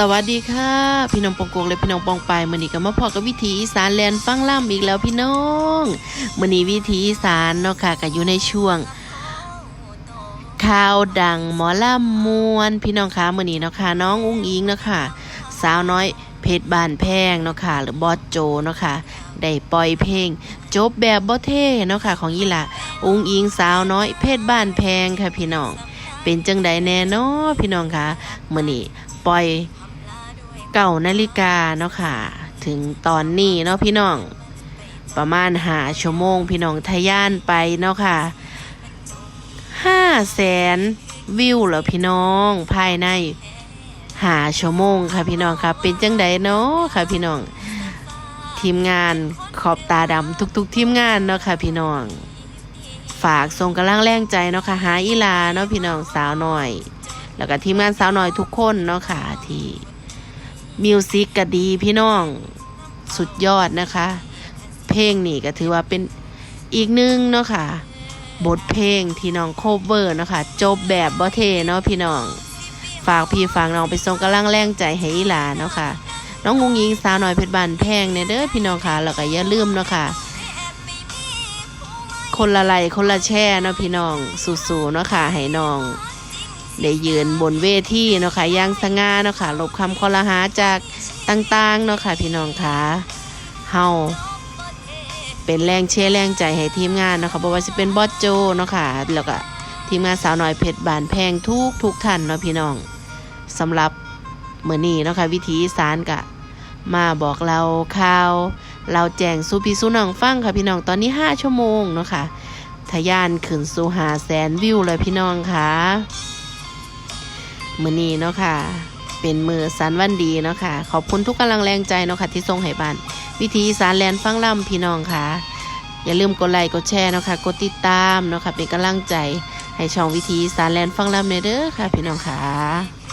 สวัสดีค่ะ พี่น้องปองโกงและพี่น้องปองปายมือนี้ก็มาพอกับวิถีอีสานแลนฟังล่ำอีกแล้วพี่น้องมือนี้วิถีอีสานเนาะค่ะก็อยู่ในช่วงข่าวดังหมอล่ำมวน พี่น้องคะมือนี้เนาะค่ะน้องอุ้งอิงเนาะค่ะสาวน้อยเพชรบานแพงเนาะค่ะหรือบอสโจเนาะค่ะได้ปล่อยเพลง จบแบบบ่เท่เนาะค่ะของอีหล่ะอุ้งอิงสาวน้อยเพชรบานแพงค่ะพี่น้องเป็นจังใดแน่นาะพี่น้องคะมือนี้ปล่อย เก่านาฬิกาเนาะค่ะ ถึงตอนนี้เนาะพี่น้อง ประมาณหาชั่วโมงพี่น้องทะยานไปเนาะค่ะห้าแสนวิวแล้วพี่น้องภายในหาชั่วโมงค่ะพี่น้องค่ะเป็นจังใดเนาะค่ะพี่น้อง ทีมงานขอบตาดำทุก ๆ ทีมงานเนาะค่ะพี่น้อง ฝากส่งกำลังแรงใจเนาะค่ะหาอีลาเนาะพี่น้องสาวหน่อย แล้วก็ทีมงานสาวหน่อยทุกคนเนาะค่ะที่ มิวสิกก็ดีพี่น้องสุดยอดนะคะ เพลงนี่ก็ถือว่าเป็นอีกหนึ่งเนาะค่ะ บทเพลงที่น้องโคเวอร์เนาะค่ะจบแบบบ่เทเนาะพี่น้อง ฝากพี่ฝากน้องไปส่งกำลังแรงใจให้หลาเนาะค่ะ น้องงงยิงสาวหน่อยเพชรบานแพงเนี่ยเด้อพี่น้องค่ะแล้วก็อย่าลืมเนาะค่ะคนละไลค์คนละแช่เนาะพี่น้อง สู้ๆเนาะค่ะให้น้อง ได้ยืนบนเวทีเนาะค่ะอยางสง่าเนาะค่ะลบคำคอลหาจากต่างๆเนาะค่ะพี่น้องค่ะเฮาเป็นแรงเชียร์แรงใจให้ทีมงานเนาะค่ะบ่ว่าสิเป็นบอสโจเนาะค่ะแล้วก็ทีมงานสาวน้อยเพชรบานแพงทุกทุกท่านเนาะพี่น้องสำหรับเมื้อนี้เนาะค่ะวิถีสานกะมาบอกเราข่าว เราแจ้งสู่พี่สู่น้องฟังค่ะพี่น้องตอนนี้ 5 ชั่วโมงเนาะค่ะทะยานขึ้นสู่หาแสนวิวเลยพี่น้องค่ะ มือนี้เนาะค่ะ เป็นมือสันวันดีเนาะค่ะ ขอบคุณทุกกำลังแรงใจเนาะค่ะที่ส่งให้บ้าน วิธีสารแลนฟังล่ำพี่น้องค่ะ อย่าลืมกดไลค์กดแชร์เนาะค่ะ กดติดตามเนาะค่ะเป็นกำลังใจ ให้ช่องวิธีสารแลนฟังล่ำเนเด้อค่ะ พี่น้องค่ะ